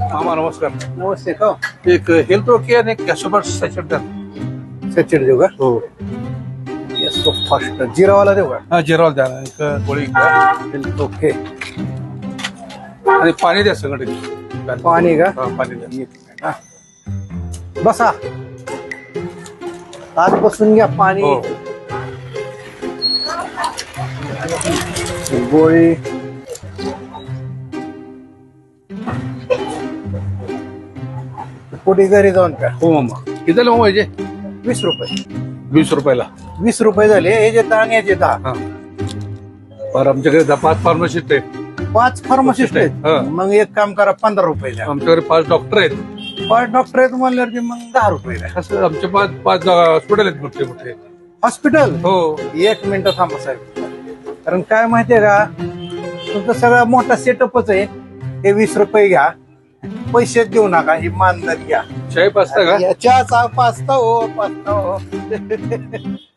मामा नमस्कार। नमस्ते का एक हेल्थ ओके आणि कॅशोबर सॅचेट द्या सचिन देऊ का? हो। येस तो फास्ट जिरावाला देऊ का? हा जिराल द्या एक गोळी द्या ओके आणि पाणी द्या सगळं पाणी का? हा पाणी द्या हा. बसा। आज बसून घ्या पाणी हो। गोळी पुढे घरी जाऊन का? हो मामा. किती मामा याचे वीस रुपये. वीस रुपयाला? वीस रुपये झाले हे जे दहा आणि याचे दहा हा. आमच्याकडे दहा पाच फार्मसिस्ट आहेत. पाच फार्मासिस्ट हा. आहेत मग एक काम करा पंधरा रुपये द्या. आमच्याकडे पाच डॉक्टर आहेत. पाच डॉक्टर आहेत म्हणल्यावर की मग दहा रुपये द्या. असं आमचे पाच पाच हॉस्पिटल आहेत मोठे मोठे. हॉस्पिटल हो. एक मिनिट थांबा साहेब. कारण काय माहितीये का? तुमचा सगळा मोठा सेटअपच आहे. हे वीस रुपये घ्या. पैसे देऊ नका ही मानधन घ्या. चाय पाचता का? चहाचा पाचता हो पाचता हो.